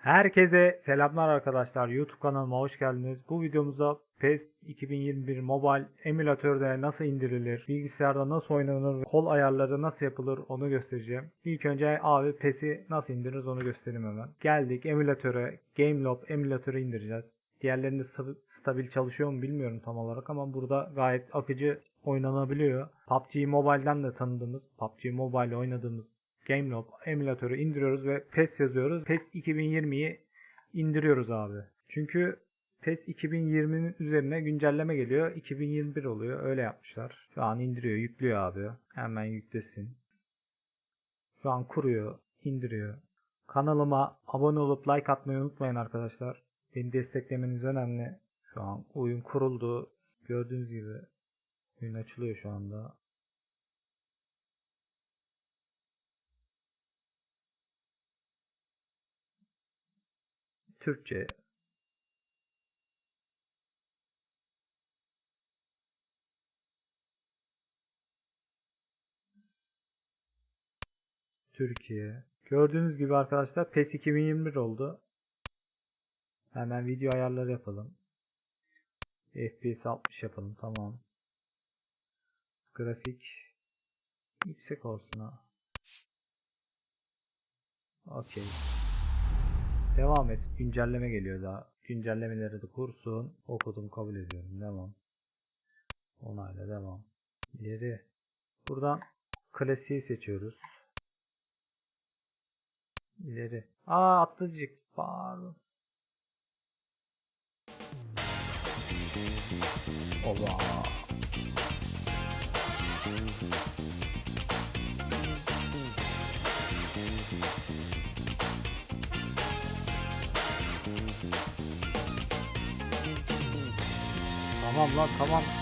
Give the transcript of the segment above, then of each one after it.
Herkese selamlar arkadaşlar. YouTube kanalıma hoş geldiniz. Bu videomuzda PES 2021 Mobile emülatörde nasıl indirilir, bilgisayarda nasıl oynanır, kol ayarları nasıl yapılır onu göstereceğim. İlk önce abi PES'i nasıl indiririz onu göstereyim hemen. Geldik emülatöre, GameLob emülatörü indireceğiz. Diğerlerinde sta- stabil çalışıyor mu bilmiyorum tam olarak ama burada gayet akıcı oynanabiliyor. PUBG Mobile'den de tanıdığımız, PUBG Mobile oynadığımız GameLob emülatörü indiriyoruz ve PES yazıyoruz. PES 2020'yi indiriyoruz abi. Çünkü PES 2020'nin üzerine güncelleme geliyor. 2021 oluyor. Öyle yapmışlar. Şu an indiriyor, yüklüyor abi. Hemen yüklesin. Şu an kuruyor, indiriyor. Kanalıma abone olup like atmayı unutmayın arkadaşlar. Beni desteklemeniz önemli. Şu an oyun kuruldu. Gördüğünüz gibi oyun açılıyor şu anda. Türkçe Türkiye. Gördüğünüz gibi arkadaşlar PES 2021 oldu. Hemen video ayarları yapalım. FPS 60 yapalım. Tamam. Grafik yüksek olsun ha. Okey. Devam et. Güncelleme geliyor daha. Güncellemeleri de kursun. Okudum kabul ediyorum. Devam. Onayla devam. İleri. Buradan klasiği seçiyoruz. İleri. Aa atlayacak. Pardon. Oba. Tamam lan tamam.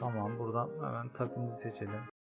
Tamam buradan hemen takımımızı seçelim.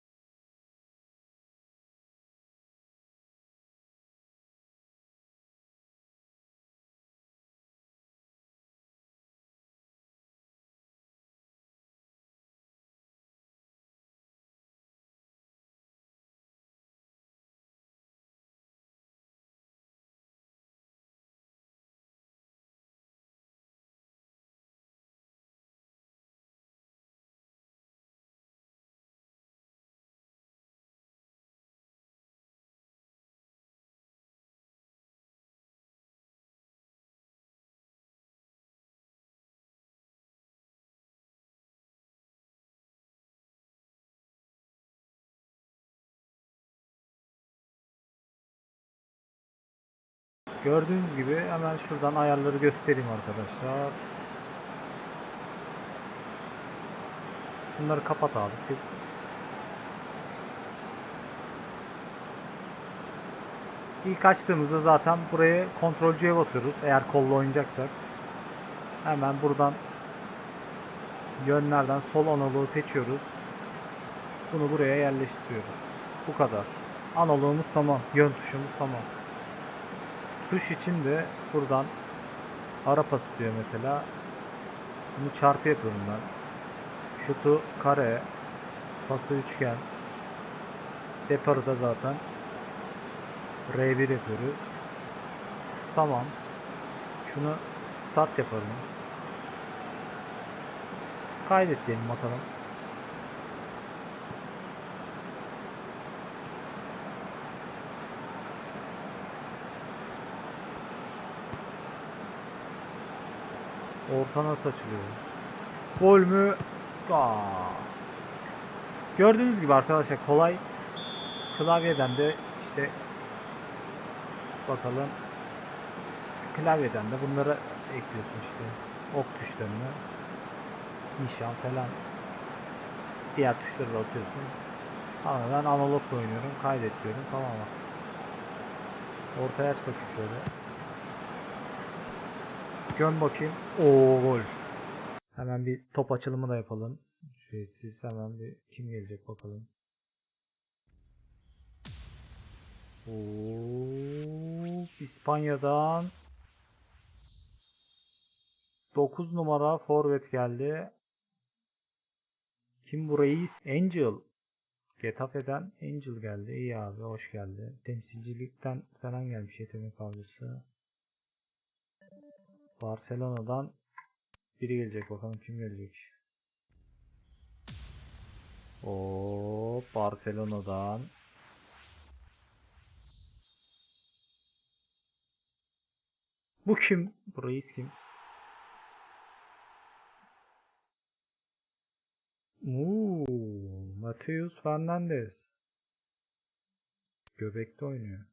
Gördüğünüz gibi hemen şuradan ayarları göstereyim arkadaşlar. Şunları kapat abi. sil. İlk açtığımızda zaten buraya kontrolcüye basıyoruz. Eğer kolla oynayacaksak. Hemen buradan yönlerden sol analoğu seçiyoruz. Bunu buraya yerleştiriyoruz. Bu kadar. Analoğumuz tamam. Yön tuşumuz tamam. Tuş için de buradan ara diyor mesela. Bunu çarpı yapıyorum ben. Şutu kare, pası üçgen. Deparı da zaten R1 yapıyoruz. Tamam. Şunu start yapalım. Kaydet diyelim bakalım. Orta nasıl açılıyor? Gol mü? Aa. Gördüğünüz gibi arkadaşlar kolay. Klavyeden de işte bakalım. Klavyeden de bunları ekliyorsun işte. Ok tuşlarını nişan falan. Diğer tuşları da atıyorsun. Ama ben analogla oynuyorum kaydet diyorum tamam. Mı ortaya aç bakayım şöyle Göm bakayım. Oo gol. Hemen bir top açılımı da yapalım. Ücretsiz hemen bir kim gelecek bakalım. Oo, İspanya'dan 9 numara forvet geldi. Kim bu reis? Angel. Getafe'den Angel geldi. İyi abi hoş geldi. Temsilcilikten falan gelmiş yetenek avcısı. Barcelona'dan biri gelecek bakalım kim gelecek. O Barcelona'dan Bu kim? Bu reis kim? Uuu, Mateus Fernandez. Göbekte oynuyor.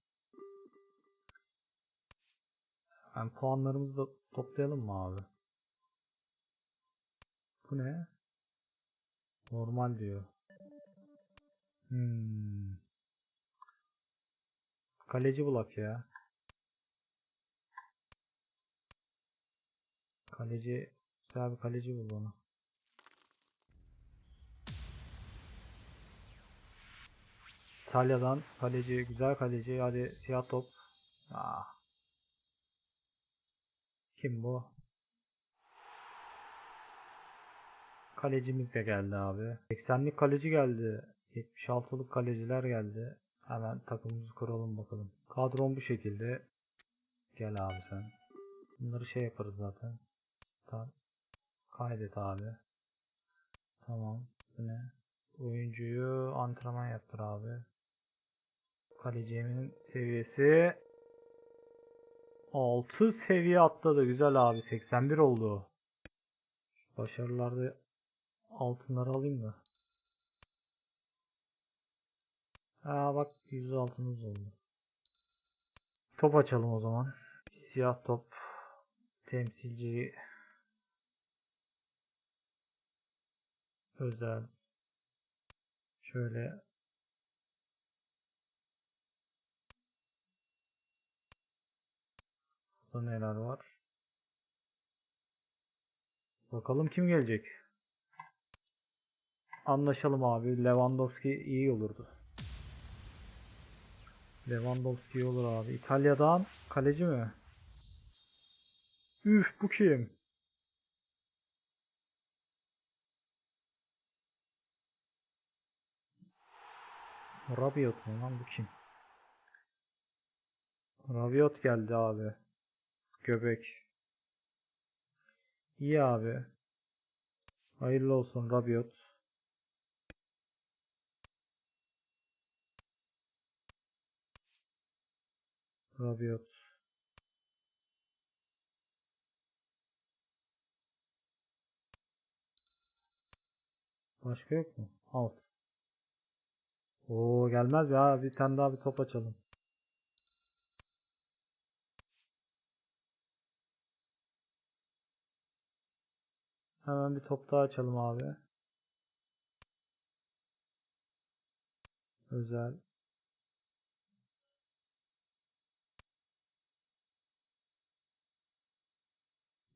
Hem puanlarımızı da toplayalım mı abi? Bu ne? Normal diyor. Hmm. Kaleci bulak ya. Kaleci, güzel bir kaleci bul bana. İtalya'dan kaleci, güzel kaleci. Hadi siyah top. Ah. Kim bu? Kalecimiz de geldi abi. 80'lik kaleci geldi. 76'lık kaleciler geldi. Hemen takımımızı kuralım bakalım. Kadron bu şekilde. Gel abi sen. Bunları şey yaparız zaten. Tamam. Kaydet abi. Tamam. Bu ne? Oyuncuyu antrenman yaptır abi. Kalecimin seviyesi 6 seviye atladı. Güzel abi. 81 oldu. Şu başarılarda altınları alayım da. Aa bak 100 altınız oldu. Top açalım o zaman. Siyah top. Temsilci özel şöyle Burada neler var? Bakalım kim gelecek? Anlaşalım abi. Lewandowski iyi olurdu. Lewandowski iyi olur abi. İtalya'dan kaleci mi? Üf bu kim? Rabiot mu lan bu kim? Rabiot geldi abi. Göbek. İyi abi. Hayırlı olsun Rabiot. Rabiot. Başka yok mu? Alt. Oo gelmez ya. Bir tane daha bir top açalım. Hemen bir top daha açalım abi. Özel.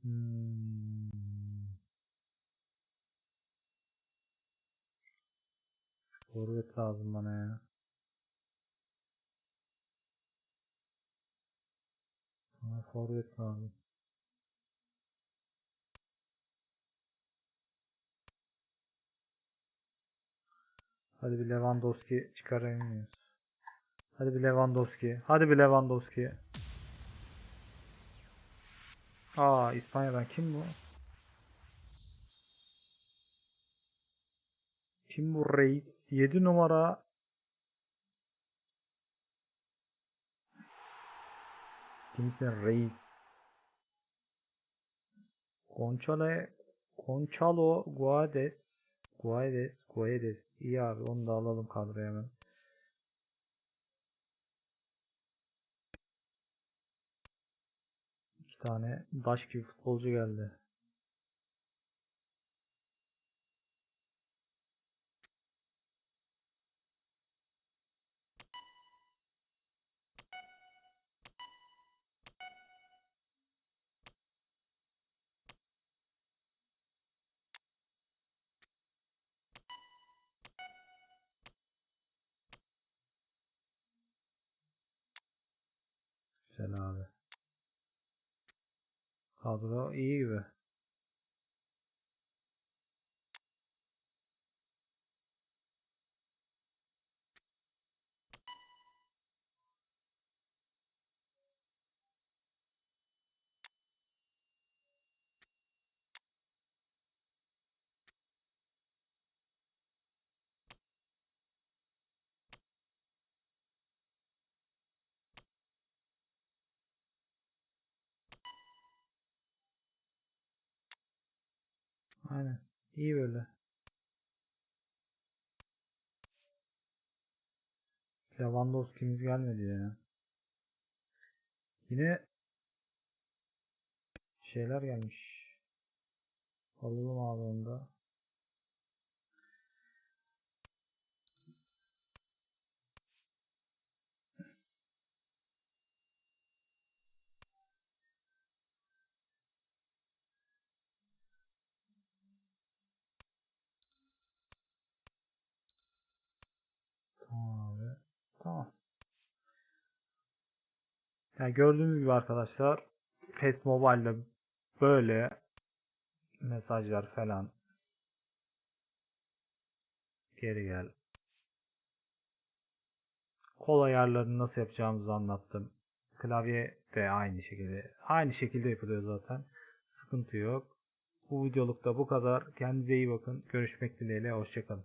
Hmm. Forvet lazım bana ya. Bana forvet lazım. Hadi bir Lewandowski çıkaramıyoruz. Hadi bir Lewandowski. Hadi bir Lewandowski. Aa İspanya'dan kim bu? Kim bu reis? 7 numara. Kimsin reis? Gonçalo Gonçalo Guades Guedes, Guedes. İyi abi onu da alalım kadroya hemen. İki tane daş gibi futbolcu geldi. Abi. Kadro iyi gibi. Aynen. İyi böyle. Lewandowski'miz gelmedi ya. Yine şeyler gelmiş. Alalım abi onu da. Tamam. Yani gördüğünüz gibi arkadaşlar PES Mobile'de böyle mesajlar falan geri gel. Kol ayarlarını nasıl yapacağımızı anlattım. Klavye de aynı şekilde. Aynı şekilde yapılıyor zaten. Sıkıntı yok. Bu videoluk da bu kadar. Kendinize iyi bakın. Görüşmek dileğiyle. Hoşçakalın.